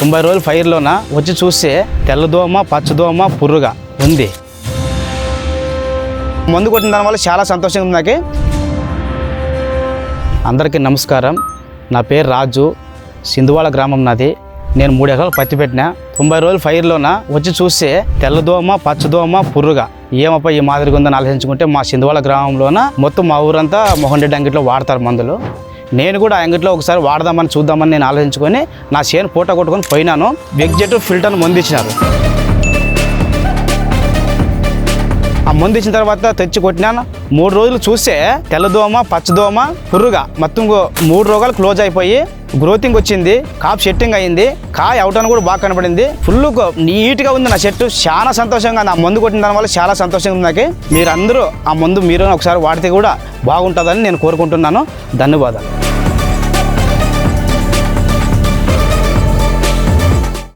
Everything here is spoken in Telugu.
తొంభై రోజులు ఫైర్లోన? వచ్చి చూస్తే తెల్లదోమ పచ్చదోమ పుర్రుగా ఉంది. మందు కొట్టిన దానివల్ల చాలా సంతోషంగా ఉంది నాకు. అందరికీ నమస్కారం. నా పేరు రాజు. సింధువాడ గ్రామం నాది. నేను మూడు ఎకరాలు పత్తి పెట్టిన. తొంభై రోజులు ఫైర్లోన? వచ్చి చూస్తే తెల్లదోమ పచ్చదోమ పుర్రుగా ఏమప్ప ఈ మాదిరిగా ఉందని ఆలోచించుకుంటే మా సింధువాడ గ్రామంలోన? మొత్తం మా ఊరంతా మోహన్ రెడ్డి అంగిట్లో వాడతారు మందులు. నేను కూడా అంగట్లో ఒకసారి వాడదామని చూద్దామని నేను ఆలోచించుకొని నా చేను పూట కొట్టుకొని పోయినాను. వెగ్జెట్ ఫిల్టర్ను మందు ఆ మందు ఇచ్చిన తర్వాత తెచ్చి కొట్టినాను. మూడు రోజులు చూస్తే తెల్లదోమ పచ్చదోమ పుర్రుగా మొత్తం మూడు రోగాలు క్లోజ్ అయిపోయి గ్రోతింగ్ వచ్చింది కాప్ సెట్టింగ్ అయింది కాయ అని కూడా బాగా కనపడింది. ఫుల్ నీట్గా ఉంది నా చెట్టు చాలా సంతోషంగా నా ఆ మందు కొట్టిన దానివల్ల చాలా సంతోషంగా ఉంది నాకు. మీరందరూ ఆ మందు మీరు ఒకసారి వాడితే కూడా బాగుంటుందని నేను కోరుకుంటున్నాను. ధన్యవాదాలు.